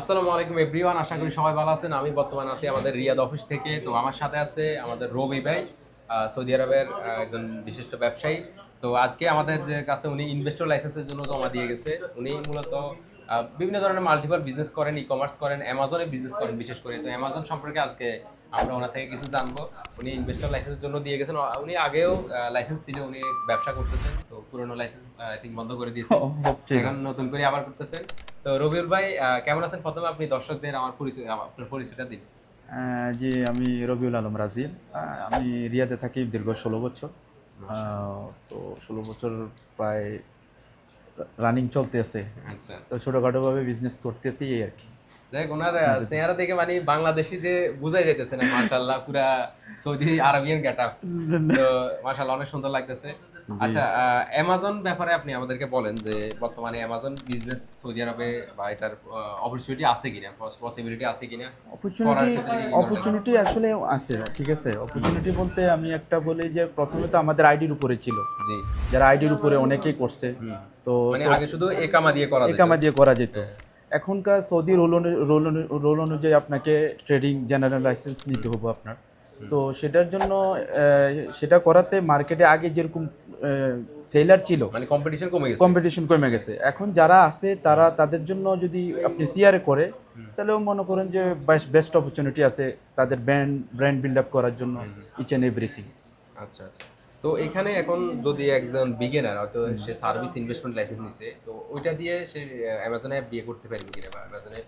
আসসালামু আলাইকুম এভরিওয়ান আশা করি সবাই ভালো আছেন। আমি বর্তমানে আছি আমাদের রিয়াদ অফিস থেকে। তো আমার সাথে আছে আমাদের রবি ভাই সৌদি আরবের একজন বিশিষ্ট ব্যবসায়ী। তো আজকে আমাদের যে কাছে উনি ইনভেস্টর লাইসেন্সের জন্য জমা দিয়ে গেছে। উনি মূলত বিভিন্ন ধরনের মাল্টিপল বিজনেস করেন ই কমার্স করেন অ্যামাজনে বিজনেস করেন বিশেষ করে। তো অ্যামাজন সম্পর্কে আজকে আমরা ওনার থেকে কিছু জানব। উনি ইনভেস্টর লাইসেন্সের জন্য দিয়ে গেছেন। উনি আগেও লাইসেন্স ছিল উনি ব্যবসা করতেছেন তো পুরোনো লাইসেন্স আই থিঙ্ক বন্ধ করে দিয়েছেন। এখন নতুন করে আবার করতেছেন। তো রবিউল ভাই কেমন আছেন? প্রথমে আপনি দর্শকদের আমার পরিচয় আপনার পরিচয়টা দিন। জি আমি রবিউল আলম আহ, আমি রিয়াদে থাকি দীর্ঘ ষোলো বছর। তো ষোলো বছর প্রায় রানিং চলতেছে। আচ্ছা তো ছোটোখাটোভাবে বিজনেস করতেছি এই আর কি। যাই ওনার চেহারা দেখে মানে বাংলাদেশি যে বুঝাই যাইতেছে না মাশাআল্লাহ পুরা সৌদি আরবিয়ান গেটআপ। তো মাশাআল্লাহ অনেক সুন্দর লাগতেছে। আচ্ছা অ্যামাজন ব্যাপারে আপনি আমাদেরকে বলেন যে বর্তমানে অ্যামাজন বিজনেস সৌদি আরবে বা এটার অপরচুনিটি আছে কিনা? পসিবিলিটি আছে কিনা? অপরচুনিটি অপরচুনিটি আসলে আছে ঠিক আছে। অপরচুনিটি বলতে আমি একটা বলি যে প্রথমে তো আমাদের আইডির উপরে ছিল। জি। যারা আইডির উপরে অনেকেই করছে। তো মানে আগে শুধু একামা দিয়ে করা একামা দিয়ে করা যেত। এখনকার সৌদি রোল রোল রোল অনুযায়ী আপনাকে ট্রেডিং জেনারেল লাইসেন্স নিতে হবে আপনার। তো সেটার জন্য সেটা করাতে মার্কেটে আগে যেরকম সেলার ছিল মানে কম্পিটিশন কমে গেছে। কম্পিটিশন কমে গেছে। এখন যারা আছে তারা তাদের জন্য যদি আপনি সিআরে করে তাহলেও মনে করেন যে বেস্ট অপরচুনিটি আছে তাদের ব্র্যান্ড ব্র্যান্ড বিল্ড আপ করার জন্য ইচ অ্যান্ড এভরিথিং আচ্ছা আচ্ছা। তো এখানে এখন যদি একজন বিগিনার হয়তো সে সার্ভিস ইনভেস্টমেন্ট লাইসেন্স নিছে, তো ওইটা দিয়ে সে অ্যামাজনে বিয়ে করতে পারবে কিনা বা অ্যামাজনে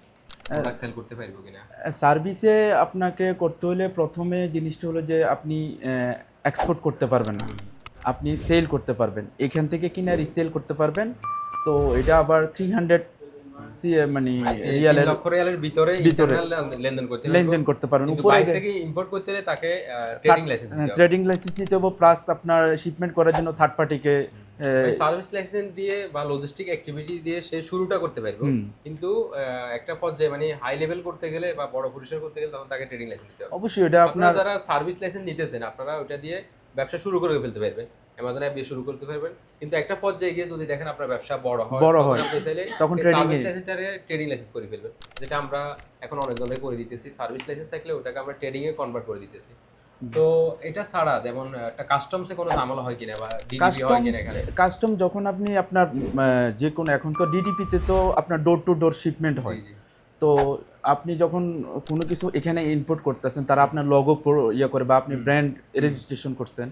সেল করতে পারবে কিনা? সার্ভিসে আপনাকে করতে হলে প্রথমে জিনিসটা হলো যে আপনি এক্সপোর্ট করতে পারবেন না। আপনি সেল করতে পারবেন। এখান থেকে কিনে রিসেল করতে পারবেন। তো এটা আবার থ্রি হান্ড্রেড মানে এই রিয়ালের লক্ষ রিয়ালের ভিতরে ভিতরে লেনদেন করতে লেনদেন করতে পারবেন। উপরে থেকে ইম্পোর্ট করতে হলে তাকে ট্রেডিং লাইসেন্স ট্রেডিং লাইসেন্স নিতে হবে। প্লাস আপনার শিপমেন্ট করার জন্য থার্ড পার্টিকে সার্ভিস লাইসেন্স দিয়ে বা লজিস্টিক অ্যাক্টিভিটি দিয়ে সে শুরুটা করতে পারবে। কিন্তু একটা পর্যায়ে মানে হাই লেভেল করতে গেলে বা বড় পরিসর করতে গেলে তখন তাকে ট্রেডিং লাইসেন্স দিতে হবে। অবশ্যই এটা আপনারা আপনার যারা সার্ভিস লাইসেন্স নিতেছেন আপনারা ওটা দিয়ে ব্যবসা শুরু করে ফেলতে পারবেন। অ্যামাজন অ্যাপ দিয়ে শুরু করতে পারবেন। কিন্তু একটা পর্যায়ে গিয়ে যদি দেখেন আপনার ব্যবসা বড় হয় বড় হয়, তখন trading লাইসেন্সটারে ট্রেডিং লাইসেন্স করে ফেলবেন। যেটা আমরা এখন অনেকজনের করে দিতেছি। সার্ভিস লাইসেন্স থাকলে ওটাকে আমরা ট্রেডিং এ কনভার্ট করে দিতেছি। তো এটা ছাড়া যেমন একটা কাস্টমসে কোনো ঝামেলা হয় কিনা বা ডিডিপি হয় কিনা এখানে? কাস্টম যখন আপনি আপনার যে কোনো এখন তো ডিডিপিতে তো আপনার ডোর টু ডোর শিপমেন্ট হয়। তো আপনি যখন কোনো কিছু এখানে ইনপুট করতেছেন তারা আপনার লগো ইয়ে করে বা আপনি ব্র্যান্ড রেজিস্ট্রেশন করছেন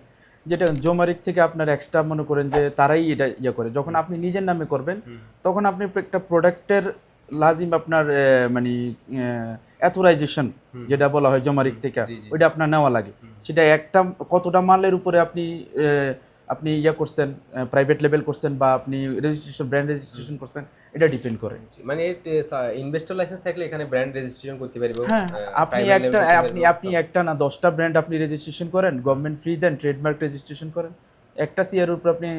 যেটা জোমারিক থেকে আপনার এক্সট্রা মনে করেন যে তারাই এটা ইয়ে করে। যখন আপনি নিজের নামে করবেন তখন আপনি একটা প্রোডাক্টের লাজিম আপনার মানে অ্যাথোরাইজেশন যেটা বলা হয় জমারিক থেকে। ওইটা আপনার নেওয়া লাগে। সেটা একটা কতটা মালের উপরে আপনি আপনি ইয়া করছেন প্রাইভেট লেভেল করছেন বা আপনি রেজিস্ট্রেশন ব্র্যান্ড রেজিস্ট্রেশন করছেন এটা ডিপেন্ড করে। মানে ইনভেস্টর লাইসেন্স থাকলে এখানে ব্র্যান্ড রেজিস্ট্রেশন করতে পারব হ্যাঁ আপনি একটা আপনি আপনি একটা না দশটা ব্র্যান্ড আপনি রেজিস্ট্রেশন করেন গভর্নমেন্ট ফ্রি দেন ট্রেডমার্ক রেজিস্ট্রেশন করেন। একটা সিয়ার উপর আপনি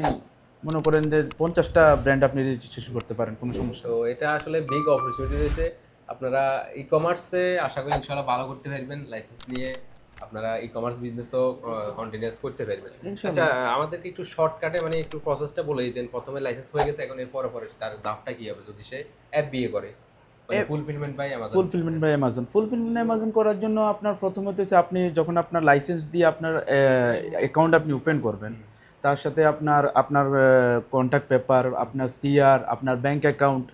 মনে করেন যে পঞ্চাশটা ব্র্যান্ড আপনি রেজিস্ট্রেশন করতে পারেন কোনো সমস্যা তো এটা আসলে বিগ অপরচুনিটি রয়েছে। আপনারা ই কমার্সে আশা করি ইনশাআল্লাহ ভালো করতে পারবেন লাইসেন্স নিয়ে। আপনারা ই কমার্স বিজনেসও কন্টিনিউয়াস করতে পারবেন। আচ্ছা আমাদেরকে একটু শর্টকাটে মানে একটু প্রসেসটা বলে দিতেন। প্রথমে লাইসেন্স হয়ে গেছে এখন এর পরে পরে তার দামটা কি হবে যদি সে অ্যাপ বিয়ে করে? Fulfilment by Amazon fulfilment by Amazon fulfilment Amazon করার জন্য আপনার প্রথমত হচ্ছে আপনি যখন আপনার লাইসেন্স দিয়ে আপনার অ্যাকাউন্ট আপনি ওপেন করবেন তার সাথে আপনার আপনার কন্ট্যাক্ট পেপার আপনার সিআর আপনার ব্যাংক অ্যাকাউন্ট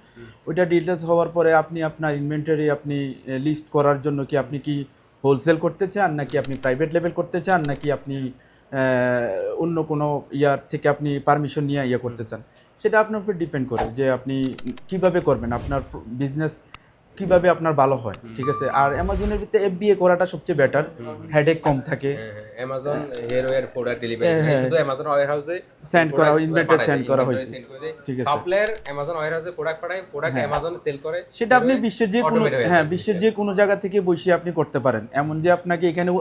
ওইটা ডিটেলস হওয়ার পরে আপনি আপনার ইনভেন্টারি আপনি লিস্ট করার জন্য কি আপনি কি হোলসেল করতে চান নাকি আপনি প্রাইভেট লেভেল করতে চান নাকি আপনি অন্য কোনো ইয়ার থেকে আপনি পারমিশন নিয়ে ইয়ে করতে চান? সেটা আপনার উপর ডিপেন্ড করে যে আপনি কীভাবে করবেন। আপনার বিজনেস কীভাবে আপনার ভালো হয় ঠিক আছে? আর অ্যামাজনের ভিতরে এফবিএ করাটা সবচেয়ে বেটার হেডেক কম থাকে। অ্যামাজন এর প্রোডাক্ট ডেলিভারি শুধু অ্যামাজন ওয়্যার হাউসে সেন্ড করা, ইনভেন্টরি সেন্ড করা হয়েছে। ঠিক আছে। সাপ্লায়ার অ্যামাজন ওয়্যার হাউসে প্রোডাক্ট পাঠায় প্রোডাক্ট অ্যামাজন সেল করে। সেটা আপনি বিশ্বের যে কোনো হ্যাঁ বিশ্বের যে কোনো জায়গা থেকে বসে আপনি করতে পারেন। এমন যে আপনাকে এখানে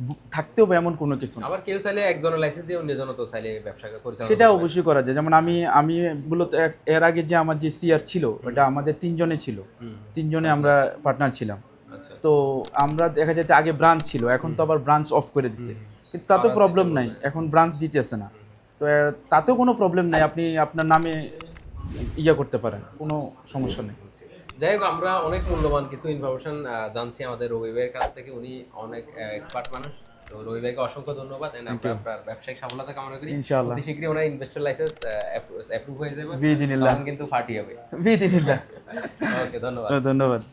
আহ, থাকতে হবে এমন কোনো কিছু আবার কেউ চাইলে একজনের লাইসেন্স দিয়ে অন্যজন তো চাইলে ব্যবসা পরিচালনা সেটা অবশ্যই করা যায়। যেমন আমি আমি মূলত এর আগে যে আমার যে সিআর ছিল ওটা আমাদের তিনজনে ছিল। তিনজনে আমরা পার্টনার ছিলাম। আচ্ছা। তো আমরা দেখা যাচ্ছে আগে ব্রাঞ্চ ছিল এখন তো আবার ব্রাঞ্চ অফ করে দিচ্ছে কিন্তু তাতেও প্রবলেম নাই। এখন ব্রাঞ্চ দিতেছে না। তো তাতেও কোনো প্রবলেম নাই। আপনি আপনার নামে ইয়ে করতে পারেন কোনো সমস্যা নেই। যাই হোক আমরা অনেক মূল্যবান কিছু ইনফরমেশন জানছি আমাদের রবি ভাইয়ের কাছ থেকে। উনি অনেক এক্সপার্ট মানুষ। তো রবি ভাইকে অসংখ্য ধন্যবাদ। এন্ড আমরা আপনার ব্যবসায়িক সফলতা কামনা করি। ইনশাআল্লাহ। অতি শীঘ্রই ওনার ইনভেস্টর লাইসেন্স অ্যাপ্রুভ হয়ে যাবে। বিদিনিল্লাহ। তখন কিন্তু ফাটি হবে। বিদিনিল্লাহ। ওকে ধন্যবাদ। ধন্যবাদ।